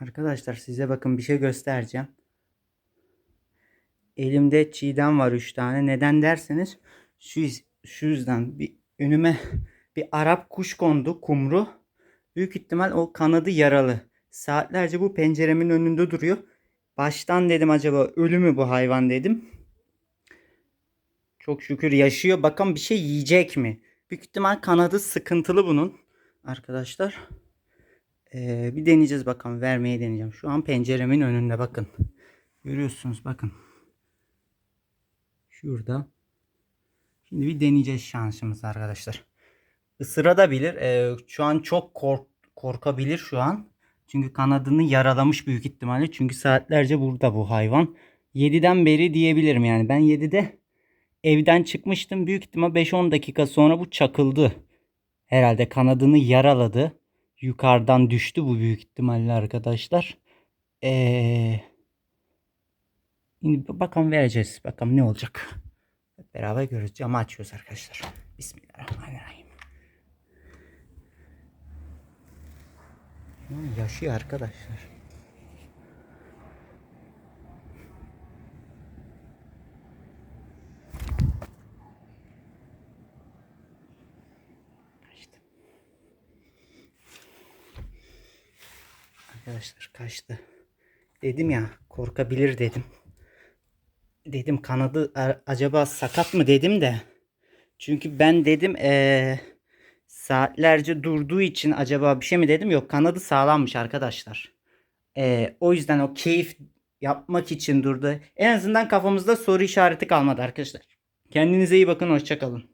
Arkadaşlar size bakın bir şey göstereceğim. Elimde çiğdem var 3 tane. Neden derseniz şu, şu yüzden bir önüme bir Arap kuş kondu kumru. Büyük ihtimal o kanadı yaralı. Saatlerce bu penceremin önünde duruyor. Baştan dedim acaba ölü mü bu hayvan dedim. Çok şükür yaşıyor. Bakın bir şey yiyecek mi? Büyük ihtimal kanadı sıkıntılı bunun. Arkadaşlar. Ee, bir deneyeceğiz bakalım. Vermeye deneyeceğim. Şu an penceremin önünde bakın. Görüyorsunuz bakın. Şurada. Şimdi bir deneyeceğiz şansımız arkadaşlar. Isırabilir. Ee, şu an çok kork korkabilir şu an. Çünkü kanadını yaralamış büyük ihtimalle. Çünkü saatlerce burada bu hayvan. 7'den beri diyebilirim yani. Ben 7'de evden çıkmıştım. Büyük ihtimal 5-10 dakika sonra bu çakıldı. Herhalde kanadını yaraladı. Yukarıdan düştü bu büyük ihtimalle arkadaşlar. Ee, şimdi bakalım vereceğiz. Bakalım ne olacak. Beraber göreceğiz. Camı açıyoruz arkadaşlar. Bismillahirrahmanirrahim. Yaşıyor arkadaşlar. Arkadaşlar kaçtı. Dedim ya korkabilir dedim. Dedim kanadı a- acaba sakat mı dedim de. Çünkü ben dedim eee, saatlerce durduğu için acaba bir şey mi dedim. Yok kanadı sağlammış arkadaşlar. Eee, o yüzden o keyif yapmak için durdu. En azından kafamızda soru işareti kalmadı arkadaşlar. Kendinize iyi bakın hoşçakalın.